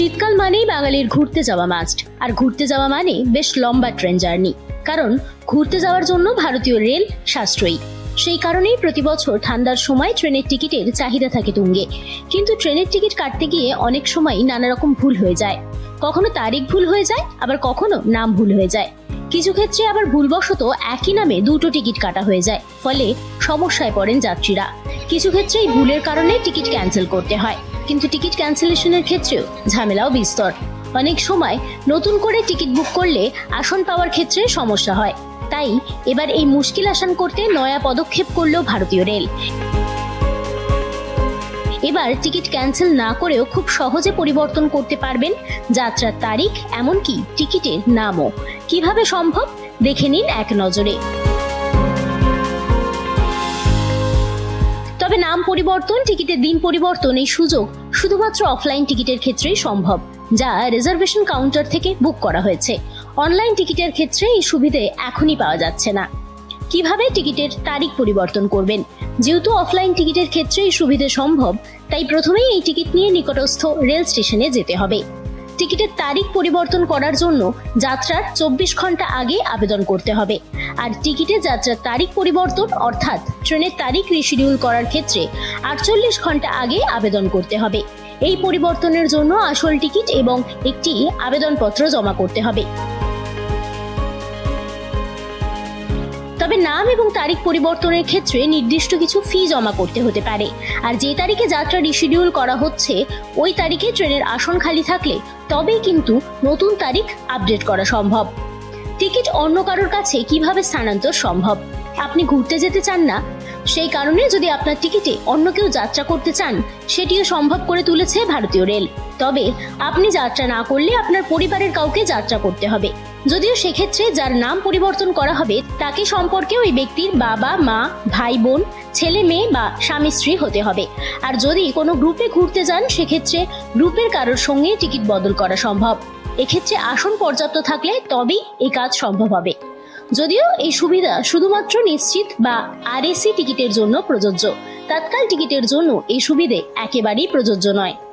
শীতকাল মানেই বাঙালির ঘুরতে যাওয়া মাস্ট আর ঘুরতে যাওয়া মানে বেশ লম্বা ট্রেন জার্নি কারণ ঘুরতে যাওয়ার জন্য ভারতীয় রেল সাশ্রয়ী। সেই কারণেই প্রতি বছর ঠান্ডার সময় ট্রেনের টিকিটের চাহিদা থাকে তুঙ্গে। কিন্তু ট্রেনের টিকিট কাটতে গিয়ে অনেক সময় নানা রকম ভুল হয়ে যায়। কখনো তারিখ ভুল হয়ে যায়, আবার কখনো নাম ভুল হয়ে যায়। কিছু ক্ষেত্রে আবার ভুলবশত একই নামে দুটো টিকিট কাটা হয়ে যায়, ফলে সমস্যায় পড়েন যাত্রীরা। কিছু ক্ষেত্রে এই ভুলের কারণে টিকিট ক্যান্সেল করতে হয়। কিন্তু টিকিট ক্যান্সেলেশনের ক্ষেত্রেও ঝামেলাও বিস্তর। অনেক সময় নতুন করে টিকিট বুক করলে আসন পাওয়ার ক্ষেত্রে সমস্যা হয়। তাই এবার এই মুশকিল আসান করতে নয়া পদক্ষেপ করল ভারতীয় রেল। এবার টিকিট ক্যান্সেল না করেও খুব সহজে পরিবর্তন করতে পারবেন যাত্রার তারিখ, এমনকি টিকিটের নামও। কীভাবে সম্ভব? দেখে নিন এক নজরে। তবে নাম পরিবর্তন, টিকিটের দিন পরিবর্তন এই সুযোগ শুধুমাত্র অফলাইন টিকিটের ক্ষেত্রেই সম্ভব, যা রিজার্ভেশন কাউন্টার থেকে বুক করা হয়েছে। অনলাইন টিকিটের ক্ষেত্রে এই সুবিধে এখনই পাওয়া যাচ্ছে না। কীভাবে টিকিটের তারিখ পরিবর্তন করবেন? যেহেতু অফলাইন টিকিটের ক্ষেত্রে এই সুবিধে সম্ভব, তাই প্রথমেই এই টিকিট নিয়ে নিকটস্থ রেল স্টেশনে যেতে হবে। টিকিটের তারিখ পরিবর্তন করার জন্য যাত্রার চব্বিশ ঘণ্টা আগে আবেদন করতে হবে। আর টিকিটে যাত্রার তারিখ পরিবর্তন, অর্থাৎ ট্রেনের তারিখ রিশিডিউল করার ক্ষেত্রে আটচল্লিশ ঘণ্টা আগে আবেদন করতে হবে। এই পরিবর্তনের জন্য আসল টিকিট এবং একটি আবেদনপত্র জমা করতে হবে। তবে নাম এবং তারিখ পরিবর্তনের ক্ষেত্রে নির্দিষ্ট কিছু ফি জমা করতে হতে পারে। আর যে তারিখে যাত্রা রিশিডিউল করা হচ্ছে, ওই তারিখে ট্রেনের আসন খালি থাকলে তবেই কিন্তু নতুন তারিখ আপডেট করা সম্ভব। টিকিট অন্য কারোর কাছে কীভাবে স্থানান্তর সম্ভব? আপনি ঘুরতে যেতে চান না? সেই কারণে যদি আপনার টিকিটে অন্য কেউ যাত্রা করতে চান, সেটিও সম্ভব করে তুলেছে ভারতীয় রেল। তবে আপনি যাত্রা না করলে আপনার পরিবারের কাউকে যাত্রা করতে হবে। যদিও সেক্ষেত্রে যার নাম পরিবর্তন করা হবে, তাকে সম্পর্কে ওই ব্যক্তির বাবা, মা, ভাই, বোন, ছেলে, মেয়ে বা স্বামী, স্ত্রী হতে হবে। আর যদি কোনো গ্রুপে ঘুরতে যান, সেক্ষেত্রে গ্রুপের কারোর সঙ্গে টিকিট বদল করা সম্ভব। এক্ষেত্রে আসন পর্যাপ্ত থাকলে তবেই এই কাজ সম্ভব হবে। যদিও এই সুবিধা শুধুমাত্র নিশ্চিত বা আরএসি টিকিটের জন্য প্রযোজ্য। তৎকাল টিকিটের জন্য এই সুবিধে একেবারেই প্রযোজ্য নয়।